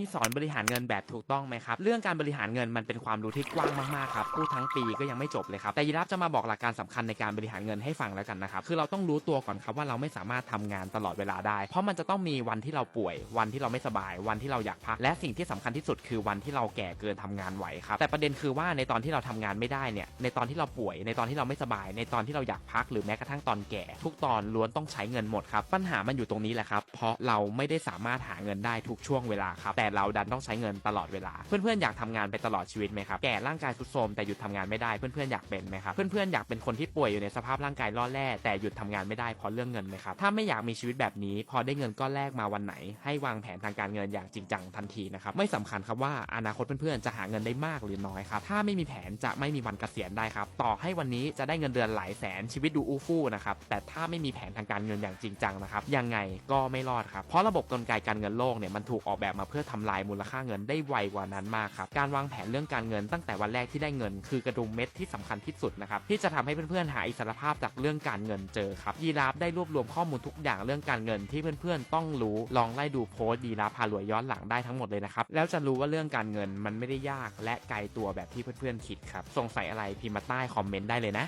มีสอนบริหารเงินแบบถูกต้องไหมครับ เรื่องการบริหารเงินมันเป็นความรู้ที่กว้างมากๆครับพูดทั้งปีก็ยังไม่จบเลยครับ แต่ยีรับจะมาบอกหลักการสำคัญในการบริหารเงินให้ฟังแล้วกันนะครับ คือเราต้องรู้ตัวก่อนครับว่าเราไม่สามารถทำงานตลอดเวลาได้ เพราะมันจะต้องมีวันที่เราป่วย วันที่เราไม่สบาย วันที่เราอยากพัก และสิ่งที่สำคัญที่สุดคือวันที่เราแก่เกินทำงานไหวครับ แต่ประเด็นคือว่าในตอนที่เราทำงานไม่ได้เนี่ย ในตอนที่เราป่วย ในตอนที่เราไม่สบาย ในตอนที่เราอยากพัก หรือแม้กระทั่งตอนแก่ ทุกตอนล้วนต้องใช้เงินหมดครับ ปัญหามันอยู่ตรงนี้แหละครับ เพราะเราไม่ได้สามารถหาเงินได้ทุกช่วงเวลาครับแต่เราดันต้องใช้เงินตลอดเวลา เพื่อนๆอยากทำงานไปตลอดชีวิตไหมครับ แก่ร่างกายทุดโทรมแต่หยุดทำงานไม่ได้ เพื่อนๆอยากเป็นไหมครับ เพื่อนๆอยากเป็นคนที่ป่วยอยู่ในสภาพร่างกายล่อแร่แต่หยุดทำงานไม่ได้เพราะเรื่องเงินไหมครับ ถ้าไม่อยากมีชีวิตแบบนี้ พอได้เงินก้อนแรกมาวันไหน ให้วางแผนทางการเงินอย่างจริงจังทันทีนะครับ ไม่สำคัญครับว่าอนาคตเพื่อนๆจะหาเงินได้มากหรือน้อยครับ ถ้าไม่มีแผนจะไม่มีวันเกษียณได้ครับ ต่อให้วันนี้จะได้เงินเดือนหลายแสนชีวิตดูอู้ฟู่นะครับ แต่ถ้าไม่มีแผนทางการเงินอย่างจริงจังนะครับ ยังไงก็ไม่รอดครับ เพราะระบบกลไกการเงินโลกเนี่ยมันถูกออกแบบมาเพื่อทำลายมูลค่าเงินได้ไวกว่านั้นมากครับ การวางแผนเรื่องการเงินตั้งแต่วันแรกที่ได้เงิน คือกระดุมเม็ดที่สำคัญที่สุดนะครับที่จะทำให้เพื่อนๆหาอิสรภาพจากเรื่องการเงินเจอครับยีราฟได้รวบรวมข้อมูลทุกอย่างเรื่องการเงินที่เพื่อนๆต้องรู้ลองไล่ดูโพสต์ยีราฟพารวยย้อนหลังได้ทั้งหมดเลยนะครับแล้วจะรู้ว่าเรื่องการเงินมันไม่ได้ยาก และไกลตัวแบบที่เพื่อนๆคิดครับสงสัยอะไรพิมพ์มาใต้คอมเมนต์ได้เลยนะ